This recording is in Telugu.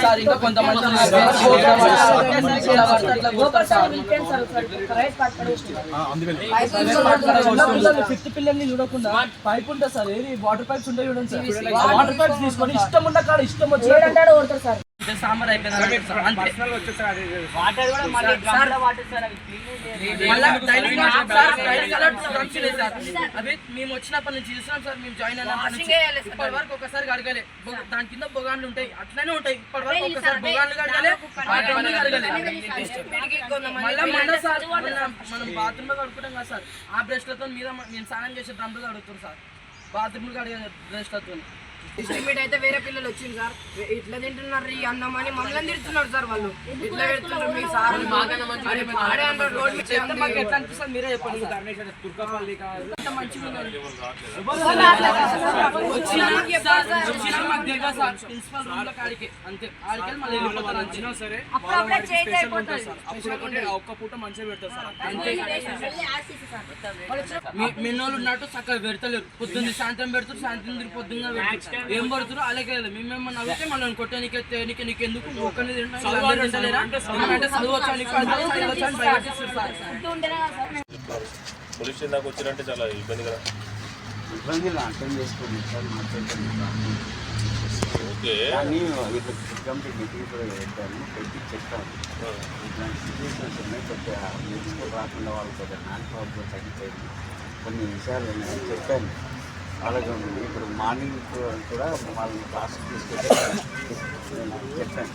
సార్ ఇంకా కొంతమంది. ఫిఫ్త్ పిల్లల్ని చూడకుండా పైప్ ఉంటుంది సార్. ఏది? వాటర్ పైప్స్ ఉంటాయి చూడండి సార్. వాటర్ పైప్స్ తీసుకొని ఇష్టం ఉన్న కాడ ఇష్టం వచ్చి సాంబార్. అవి మేము వచ్చినప్పటి నుంచి చూస్తున్నాం సార్ మేము జాయిన్ అయినప్పటి నుంచి. ఇప్పటి వరకు ఒకసారి కడగలే. బొగ- దాని కింద బొగాన్లు ఉంటాయి. అట్లనే ఉంటాయి. ఇప్పటి వరకు ఒకసారి బొగాన్లు కడగలే. మళ్ళా సార్ మనం బాత్రూమ్లో కడుకుంటాం కదా సార్. ఆ బ్రష్లతో మీద మ- నేను స్నానం చేసే డ్రమ్లు కడుగుతారు సార్. బాత్రూమ్ కడిగే బ్రష్లతో ఎస్టిమేట్ అయితే వేరే పిల్లలు వచ్చింది సార్. ఇట్లా తింటున్నారు ఈ అన్నం అని మమ్మల్ని తిడుతున్నారు సార్ వాళ్ళు. ఇట్లా పెడుతున్నారు మీ సార్. ఎట్లా అనిపిస్తుంది మీరే చెప్పండి. ఒక్క పూట మంచిగా పెడతారు సార్. అంతే. మీ- మిన్నోళ్ళు ఉన్నట్టు చక్కగా పెడతలేరు. పొద్దున్న సాయంత్రం పెడతారు సాయంత్రం పొద్దున్న పెడతారు. ఏం పడుతారు అలాగే మేమేమన్నా అడిగితే మళ్ళీ కొట్టడానికి నీకు నీకు ఎందుకు పోలీస్ వచ్చిరంటే చాలా ఇబ్బంది కదా. ఇబ్బందులు అర్థం చేసుకోండి సార్ మాట్లాడుతున్నాను ఓకే. కానీ ఇట్లా కంపెనీ మీటింగ్ కూడా పెట్టాను. పెట్టి చెప్తాను ఇట్లాంటి సిచ్యువేషన్స్ ఉన్నాయి. కొద్దిగా రాకుండా వాళ్ళు కొద్దిగా నాన్ ప్రాబ్లం తగ్గిపోయింది. కొన్ని విషయాలు నేను చెప్పాను. అలాగే ఉంది ఇప్పుడు మార్నింగ్ కూడా వాళ్ళని క్లాస్కి తీసుకెళ్ళి చెప్పాను.